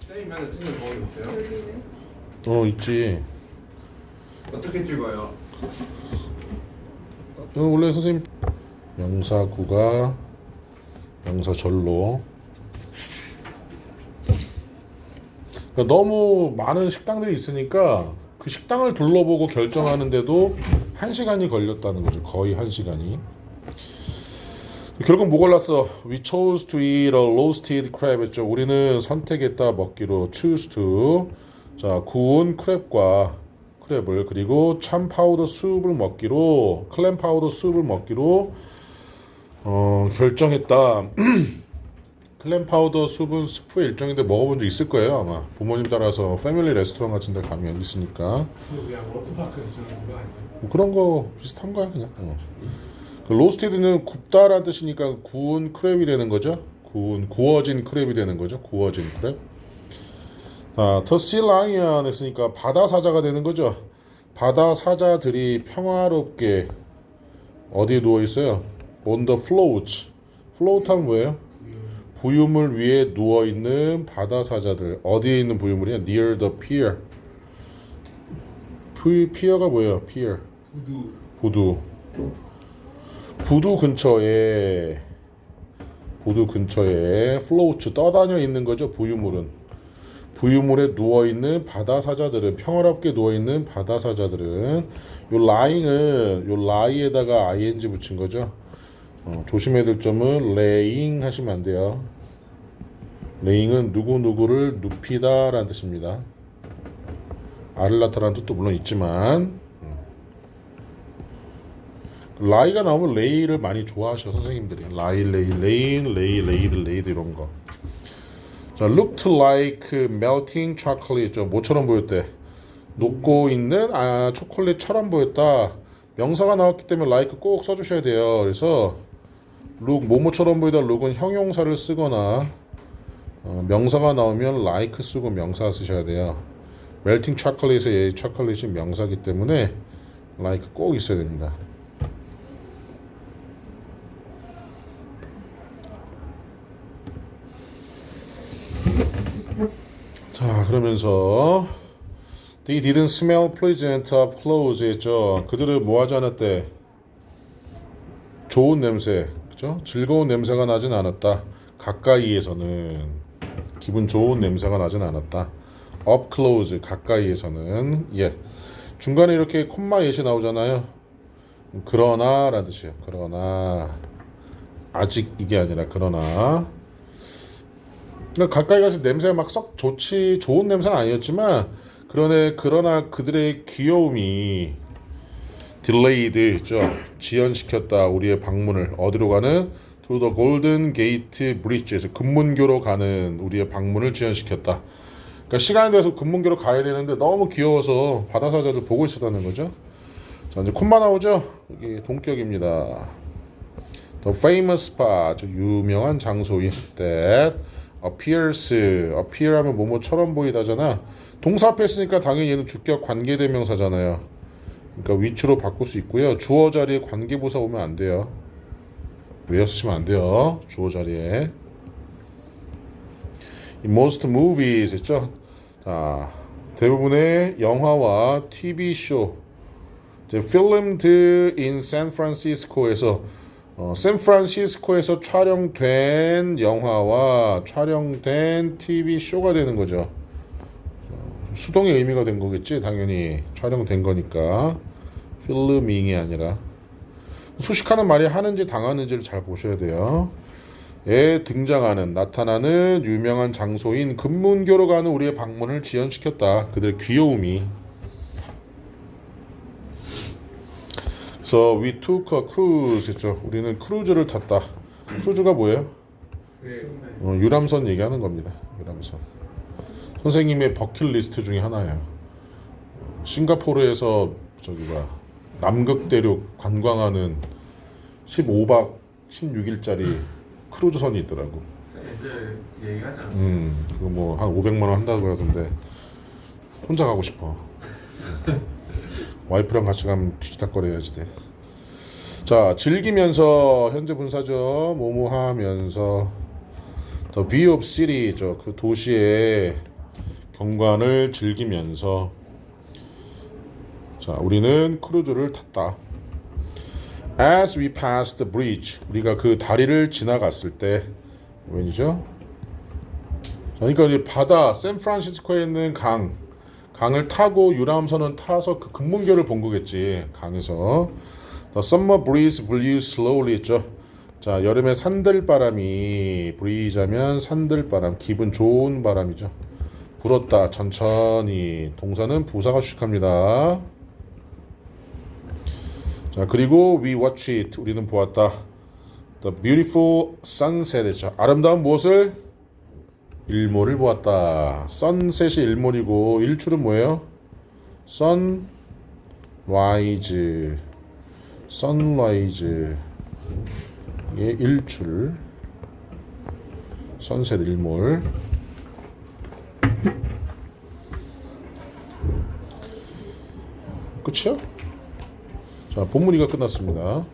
쌤이면 찍는 거 있어요? 어 있지. 어떻게 찍어요? 어, 원래 선생님 명사구가 명사절로. 그러니까 너무 많은 식당들이 있으니까 그 식당을 둘러보고 결정하는데도 한 시간이 걸렸다는 거죠. 거의 한 시간이. 결국 뭐 골랐어? We chose to eat a roasted crab 했죠. 우리는 선택했다 먹기로 choose to. 자, 구운 크랩과 크랩을 그리고 참 파우더 수프를 먹기로 클램 파우더 수프를 먹기로 어, 결정했다. 클램 파우더 수프는 스프의 일종인데 먹어본 적 있을 거예요 아마 부모님 따라서 패밀리 레스토랑 같은 데 가면 있으니까 그냥 워터파크에서 쓰는 거 아니에요? 뭐 그런 거 비슷한 거야 그냥. 어. 그 로스티드는 굽다라는 뜻이니까 구운 크랩이 되는 거죠. 구운 구워진 크랩이 되는 거죠. 구워진 크랩. 자, 더시 라이언 했으니까 바다 사자가 되는 거죠. 바다 사자들이 평화롭게 어디에 누워 있어요? On the float. float하면 뭐예요? 부유물 위에 누워 있는 바다 사자들. 어디에 있는 부유물이야? Near the pier. 피, 피어가 뭐예요? pier. 구두 부두 부두 근처에 부두 근처에 플로우츠 떠다녀 있는 거죠 부유물은. 부유물에 누워 있는 바다 사자들은 평화롭게 누워 있는 바다 사자들은 요 라잉은 요 라이에다가 ing 붙인 거죠. 어, 조심해야 될 점은 레잉 하시면 안 돼요. 레잉은 누구 누구를 눕히다라는 뜻입니다. 알을 낳다라는 뜻도 물론 있지만 라이가 나오면 레이를 많이 좋아하셔 선생님들이 라이 레이 레인 레이 레이드 레이드 이런 거. 자, looked like melting chocolate죠. 뭐처럼 보였대? 녹고 있는 아 초콜릿처럼 보였다. 명사가 나왔기 때문에 like 꼭 써주셔야 돼요. 그래서 look 뭐뭐처럼 보이다 look은 형용사를 쓰거나 어, 명사가 나오면 like 쓰고 명사 쓰셔야 돼요. melting chocolate의 초콜릿이 명사기 때문에 like 꼭 있어야 됩니다. 자 그러면서 They didn't smell pleasant of clothes 했죠. 그들은 뭐 하지 않았대? 좋은 냄새, 그죠? 즐거운 냄새가 나진 않았다. 가까이에서는 기분 좋은 냄새가 나진 않았다. Up close 가까이에서는 예 중간에 이렇게 콤마 예시 나오잖아요. 그러나 라는 뜻이에요. 그러나 아직 이게 아니라 그러나 그러니까 가까이 가서 냄새가 막썩 좋지 좋은 냄새는 아니었지만 그러네 그러나 그들의 귀여움이 딜레이드 있죠 지연시켰다 우리의 방문을. 어디로 가는? To golden gate bridge에서 금문교로 가는 우리의 방문을 지연시켰다. 그러니까 시간이 돼서 금문교로 가야 되는데 너무 귀여워서 바다사자들 보고 있었다는 거죠. 자 이제 콤마 나오죠? 여기 동격입니다. Famous spot 아주 유명한 장소인 that appears appear 하면 뭐뭐처럼 보이다잖아. 동사 앞에 있으니까 당연히 얘는 주격 관계대명사잖아요. 그러니까 위치로 바꿀 수 있고요. 주어 자리에 관계부사 오면 안 돼요. 외워 쓰시면 안 돼요. 주어 자리에. 이 most movies 있죠? 자 대부분의 영화와 TV 쇼 이제 filmed in San Francisco에서 어, 샌프란시스코에서 촬영된 영화와 촬영된 TV 쇼가 되는 거죠. 어, 수동의 의미가 된 거겠지, 당연히 촬영된 거니까 필름잉이 아니라 수식하는 말이 하는지 당하는지를 잘 보셔야 돼요. 에 등장하는 나타나는 유명한 장소인 금문교로 가는 우리의 방문을 지연시켰다. 그들의 귀여움이 그래서 we took a cruise 했죠. 우리는 크루즈를 탔다. 크루즈가 뭐예요? 네 어, 유람선 얘기하는 겁니다. 유람선. 선생님의 버킷리스트 중에 하나예요. 싱가포르에서 저기 봐 남극 대륙 관광하는 15박 16일짜리 크루즈선이 있더라고. 않아요? 음, 그거 뭐 한 500만 원 한다고 하던데 혼자 가고 싶어. 와이프랑 같이 가면 뒤지닥거려야지 돼. 자, 즐기면서 현재 분사죠. 뭐뭐 하면서 The view of city죠. 그 도시의 경관을 즐기면서 자, 우리는 크루즈를 탔다. As we passed the bridge, 우리가 그 다리를 지나갔을 때 웬이죠? 자, 그러니까 이제 바다, 샌프란시스코에 있는 강, 강을 타고 유람선은 타서 그 금문교를 본 거겠지. 강에서 The summer breeze blew slowly 했죠. 자, 여름에 산들바람이 브리자면 산들바람, 기분 좋은 바람이죠. 불었다 천천히 동사는 부사가 수식합니다. 자 그리고 we watch it 우리는 보았다. The beautiful sunset 했죠. 아름다운 무엇을 일몰을 보았다. sunset이 일몰이고 일출은 뭐예요? sunrise, sunrise 예 일출, sunset 일몰. 끝이요? 자, 본문이가 끝났습니다.